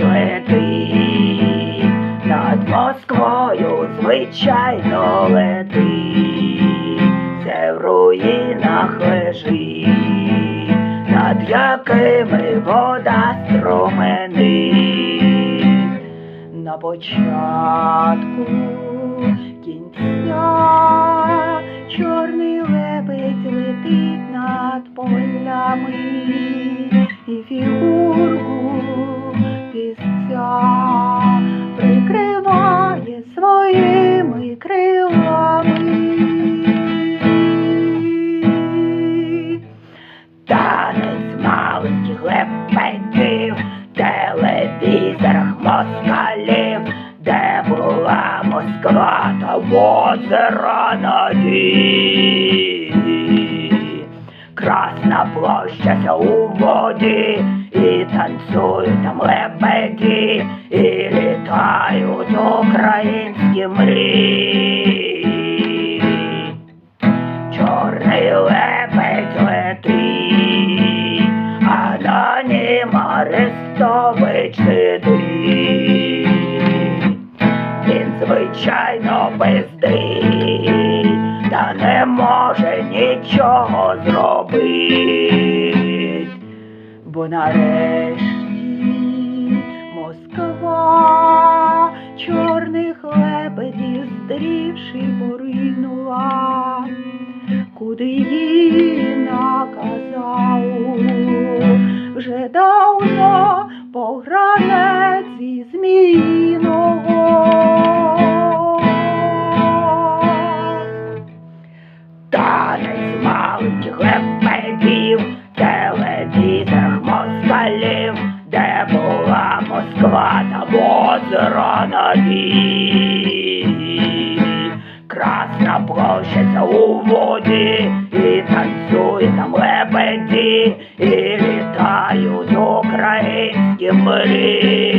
летить, над Москвою звичайно летить, все в руїнах лежить, над якими вода струменить. На початку кінця чорний лебедь летить над полями. І фігурку лебедів, телевізорах москалів, де була Москва та озеро наді. Красна площадь у воді, і танцюють там лебеді, і літають українські мрії. Він звичайно бездий, та не може нічого зробить. Бо нарешті Москва чорних лебедів здрівши поринула, куди її Москва та озеро ноги Красна площадь у воді, і танцює там лебеді, і літають українські мрії.